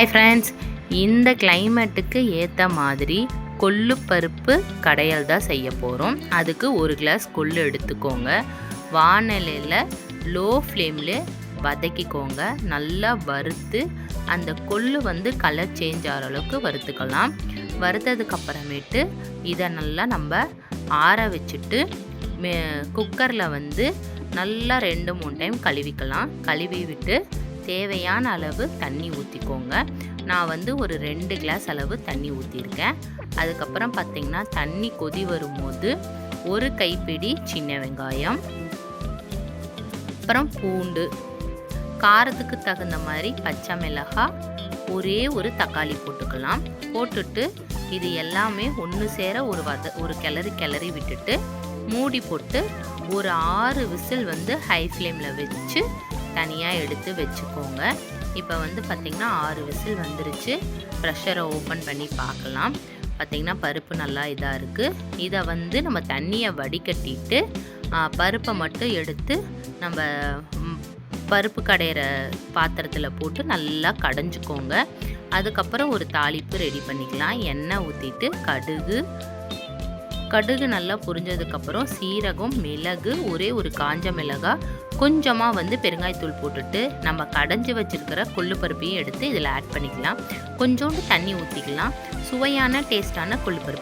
Hi friends இந்த கிளைமேட்டுக்கு ஏற்ற மாதிரி கொள்ளு பருப்பு கடையல் தான் செய்ய போகிறோம் அதுக்கு ஒரு கிளாஸ் கொள்ளு எடுத்துக்கோங்க. வானிலையில் லோ ஃப்ளேமில் வதக்கிக்கோங்க. நல்லா வறுத்து அந்த கொள்ளு வந்து கலர் சேஞ்ச் ஆகிற அளவுக்கு வறுத்துக்கலாம். வறுத்ததுக்கு அப்புறமேட்டு இதை நல்லா நம்ம ஆற வச்சுட்டு மே குக்கரில் வந்து நல்லா ரெண்டு மூணு டைம் கழுவிக்கலாம். கழுவி விட்டு தேவையான அளவு தண்ணி ஊற்றிக்கோங்க நான் வந்து ஒரு ரெண்டு கிளாஸ் அளவு தண்ணி ஊற்றிருக்கேன் அதுக்கப்புறம் பார்த்திங்கன்னா தண்ணி கொதி வரும்போது ஒரு கைப்பிடி சின்ன வெங்காயம். அப்புறம் பூண்டு. காரத்துக்கு தகுந்த மாதிரி பச்சை மிளகாய் ஒரே ஒரு தக்காளி போட்டுக்கலாம். போட்டுட்டு இது எல்லாமே ஒன்று சேர ஒரு வத ஒரு கிளறி கிளறி விட்டுட்டு மூடி போட்டு ஒரு ஆறு விசில் வந்து ஹை ஃப்ளேமில் வச்சு தனியாக எடுத்து வச்சுக்கோங்க. இப்போ வந்து பார்த்திங்கன்னா ஆறு விசில் வந்துருச்சு. ப்ரெஷரை ஓப்பன் பண்ணி பார்க்கலாம். பார்த்திங்கன்னா பருப்பு நல்லா இதாக இருக்குது இதை வந்து நம்ம தண்ணியை வடிகட்டிட்டு பருப்பை மட்டும் எடுத்து நம்ம பருப்பு கடையிற பாத்திரத்தில் போட்டு நல்லா கடைஞ்சிக்கோங்க. அதுக்கப்புறம் ஒரு தாளிப்பு ரெடி பண்ணிக்கலாம். எண்ணெய் ஊற்றிட்டு கடுகு கடுகு நல்லா புரிஞ்சதுக்கப்புறம் சீரகம் மிளகு ஒரே ஒரு காஞ்ச மிளகாய் கொஞ்சமாக வந்து பெருங்காயத்தூள் போட்டுட்டு நம்ம கடைஞ்சி வச்சுருக்கிற கொள்ளு பருப்பையும் எடுத்து இதில் ஆட் பண்ணிக்கலாம். கொஞ்சோண்டு தண்ணி ஊற்றிக்கலாம் சுவையான டேஸ்டான கொள்ளு பருப்பு